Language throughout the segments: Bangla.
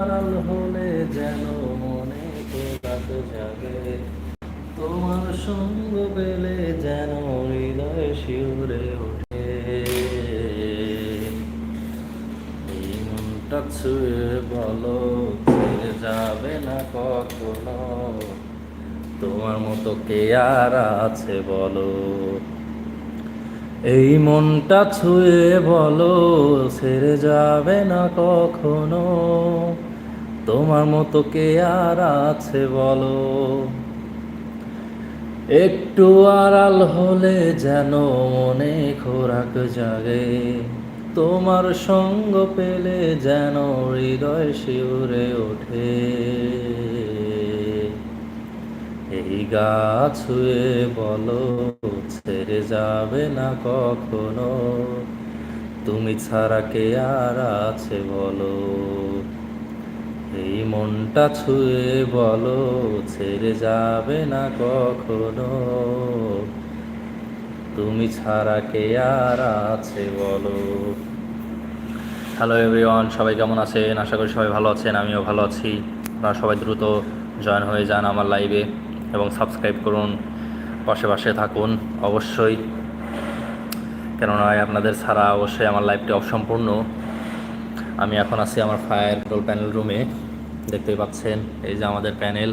আড়াল হলে যেন মনে কোলাত যাবে তোমার সঙ্গ পেলে যেন হৃদয় শিউরে ওঠে। মনটা ছুঁয়ে বলো, ছেড়ে যাবে না কখনো। তোমার মতো কে আর আছে বলো। এই মনটা ছুঁয়ে বলো, ছেড়ে যাবে না কখনো। তোমার মতো কে আর আছে বলো? একটু আড়াল হলে যেন মনে খোরাক জাগে। তোমার সঙ্গ পেলে যেন হৃদয় শিউরে ওঠে। এই গাছ ছুঁয়ে বলো, ছেড়ে যাবে না কখনো? তুমি ছাড়া কে আর আছে বলো? এই মনটা ছুঁয়ে বলো, ছেড়ে যাবে না কখনো। তুমি ছাড়া কে আর আছে বলো। হ্যালো এভরিওয়ান সবাই কেমন আছেন? আশা করি সবাই ভালো আছেন, আমিও ভালো আছি। আপনারা সবাই দ্রুত জয়েন হয়ে যান আমার লাইভে এবং সাবস্ক্রাইব করুন, পাশে পাশে থাকুন, অবশ্যই। কেননা আপনাদের ছাড়া অবশ্যই আমার লাইভটি অসম্পূর্ণ। আমি এখন আছি আমার ফায়ার কন্ট্রোল প্যানেল রুমে। দেখতেই পাচ্ছেন, এই যে আমাদের প্যানেল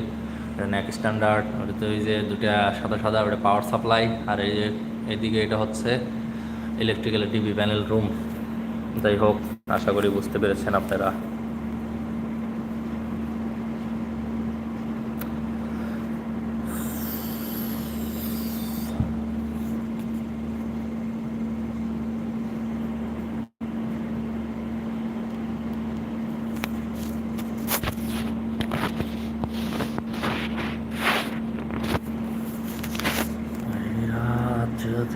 ন্যাক স্ট্যান্ডার্ড, ওটাতে ওই যে দুটা সাদা সাদা, ওটা পাওয়ার সাপ্লাই, আর এই যে এদিকে এটা হচ্ছে ইলেকট্রিক্যাল টিভি প্যানেল রুম যাই হোক, আশা করি বুঝতে পেরেছেন আপনারা এই রাত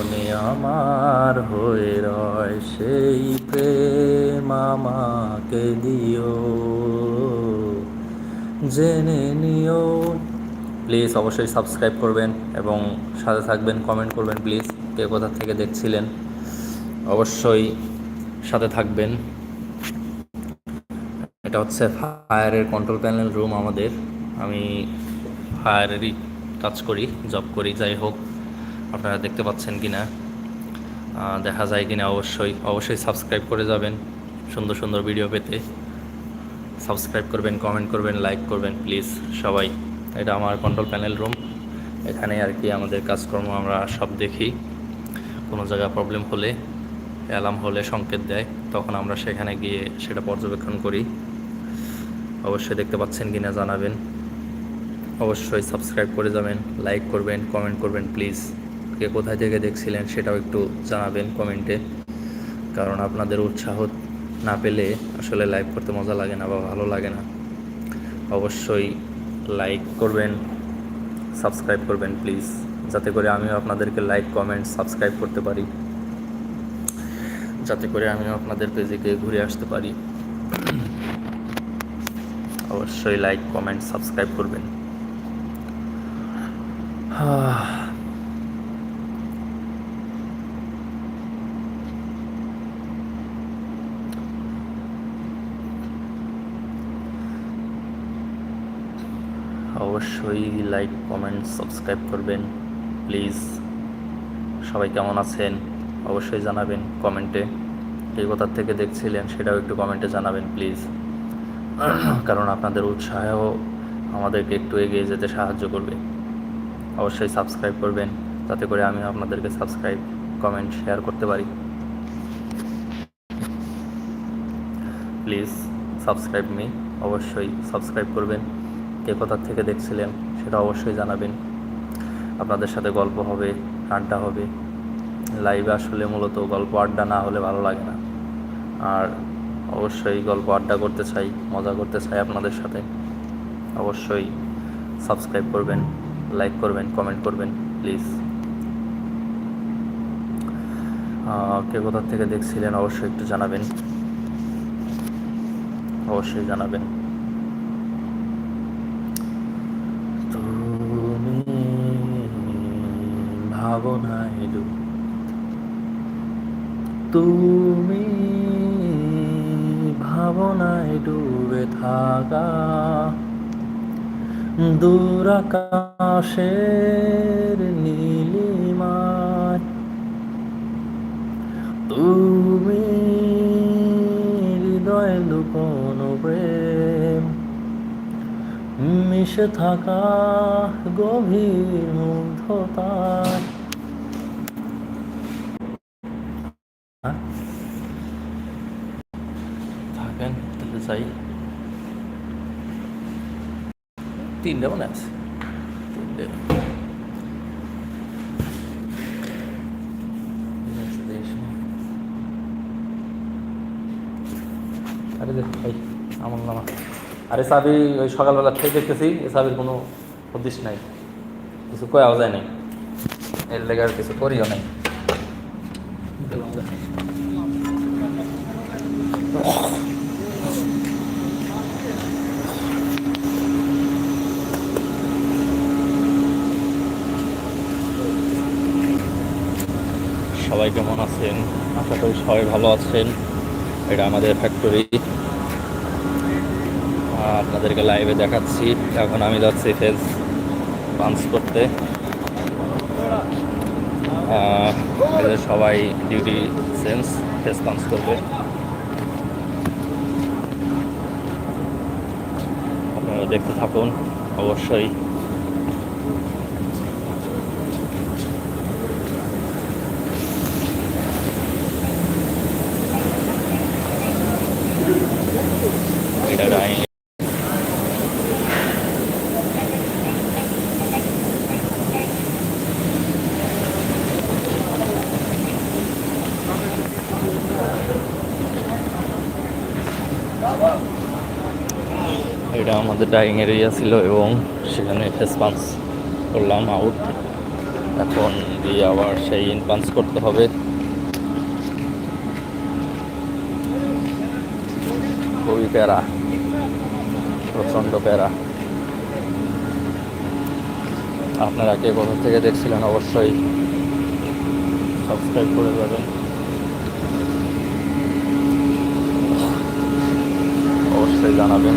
জীবনে আমার হয়ে রয় সেই প্রেম আমাকে দিও। জেনে নিও। প্লিজ অবশ্যই সাবস্ক্রাইব করবেন এবং সাথে থাকবেন, কমেন্ট করবেন প্লিজ, কে কোথা থেকে দেখছিলেন। অবশ্যই সাথে থাকবেন। এটা হচ্ছে ফায়ারের কন্ট্রোল প্যানেল রুম আমাদের। আমি ফায়ারেরই কাজ করি জব করি, যাই হোক। আপনারা দেখতে পাচ্ছেন কি না দেখা যায় কি না অবশ্যই। অবশ্যই সাবস্ক্রাইব করে যাবেন। সুন্দর সুন্দর ভিডিও পেতে। সাবস্ক্রাইব করবেন কমেন্ট করবেন লাইক করবেন প্লিজ সবাই। এটা আমার কন্ট্রোল প্যানেল রুম এখানে আর কি আমাদের কাজকর্ম, আমরা সব দেখি। কোনো জায়গায় প্রবলেম হলে অ্যালার্ম হলে সংকেত দেয়। তখন আমরা সেখানে গিয়ে সেটা পর্যবেক্ষণ করি। অবশ্যই দেখতে পাচ্ছেন কি না জানাবেন। অবশ্যই সাবস্ক্রাইব করে যাবেন লাইক করবেন কমেন্ট করবেন প্লিজ কে কোথায় থেকে দেখছিলেন সেটাও একটু জানাবেন কমেন্টে। কারণ আপনাদের উৎসাহ না পেলে আসলে লাইভ করতে মজা লাগে না বা ভালো লাগে না। অবশ্যই লাইক করবেন সাবস্ক্রাইব করবেন প্লিজ যাতে করে আমিও আপনাদেরকে লাইক কমেন্ট সাবস্ক্রাইব করতে পারি। যাতে করে আমিও আপনাদের পেজে গিয়ে ঘুরে আসতে পারি। অবশ্যই লাইক কমেন্ট সাবস্ক্রাইব করবেন। আহ, অবশ্যই লাইক কমেন্ট সাবস্ক্রাইব করবেন। প্লিজ সবাই কেমন আছেন? অবশ্যই জানাবেন কমেন্টে কে কোথার থেকে দেখছিলেন সেটাও একটু কমেন্টে জানাবেন প্লিজ কারণ আপনাদের উৎসাহ আমাদেরকে একটু এগিয়ে যেতে সাহায্য করবে। অবশ্যই সাবস্ক্রাইব করবেন, যাতে করে আমি আপনাদেরকে সাবস্ক্রাইব কমেন্ট শেয়ার করতে পারি। প্লিজ সাবস্ক্রাইব মি অবশ্যই সাবস্ক্রাইব করবেন। কে কোথার থেকে দেখছিলেন, সেটা অবশ্যই জানাবেন। আপনাদের সাথে গল্প হবে, আড্ডা হবে। লাইভে আসলে মূলত গল্প আড্ডা না হলে ভালো লাগে না। আর অবশ্যই গল্প আড্ডা করতে চাই, মজা করতে চাই আপনাদের সাথে। অবশ্যই সাবস্ক্রাইব করবেন, লাইক করবেন, কমেন্ট করবেন, প্লিজ। কে কোথা থেকে দেখছিলেন, অবশ্যই একটু জানাবেন। অবশ্যই জানাবেন তুমি ভাবনায় ডুব। তুমি ভাবনায় ডুবে থাকা দূর আকাশের নীলিমায়। তুমি হৃদয় লুকোনো প্রেম, মিশে থাকা গভীর মুগ্ধতায় হ্যাঁ? থাকেন তাহলে যাই তিনটে মনে আছে তিনটে আরে দেখ ভাই আমার নামা। আরে সাবি ওই সকালবেলা থেকে দেখতেছি এ সাবির কোনো হদিস নাই। কিছু কয়াও যায় নাই। এর লেগে আর কিছু করিও নাই। সবাই কেমন আছেন? আশা করি সবাই ভালো আছেন। এটা আমাদের ফ্যাক্টরি আপনাদেরকে লাইভে দেখাচ্ছি। এখন আমি যাচ্ছি ফেস পাঞ্চ করতে। সবাই ডিউটি সেন্স ফেস পাঞ্চ করবে। আপনারা দেখতে থাকুন, অবশ্যই। এটা এটা আমাদের ডাইং এরিয়া ছিল এবং সেখানে পাঞ্চ করলাম আউট এখন দিয়ে আবার সেই ইন করতে হবে। প্যারা প্রচণ্ড প্যারা। আপনারা কে কোথা থেকে দেখছিলেন অবশ্যই সাবস্ক্রাইব করে যাবেন অবশ্যই জানাবেন।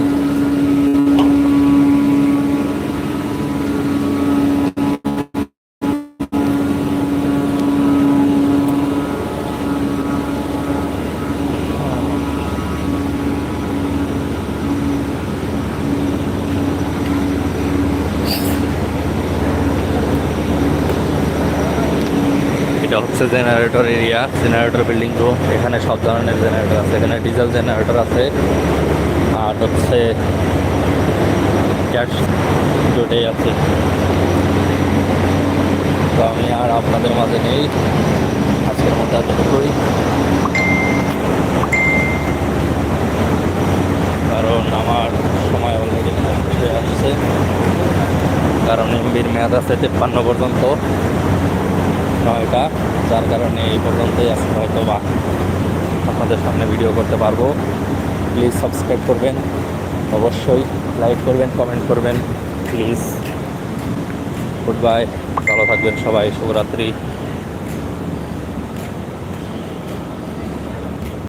এটা হচ্ছে generator area, generator building room এখানে সব ধরনের জেনারেটর আছে। এখানে ডিজেল জেনারেটর আছে, আর হচ্ছে গ্যাস দুটোই আছে। তো আমি আর আপনাদের মাঝে নেই। আজকের মধ্যে এতটুকুই। কারণ আমার সময় অলরেডি আসছে। কারণ এমবির মেয়াদ আছে তেপ্পান্ন পর্যন্ত। নয়টা যার কারণে এই পর্যন্তই আজকে হয়তো বা আপনাদের সামনে ভিডিও করতে পারব। প্লিজ সাবস্ক্রাইব করবেন, অবশ্যই লাইক করবেন কমেন্ট করবেন। প্লিজ গুড বাই ভালো থাকবেন সবাই, শুভরাত্রি।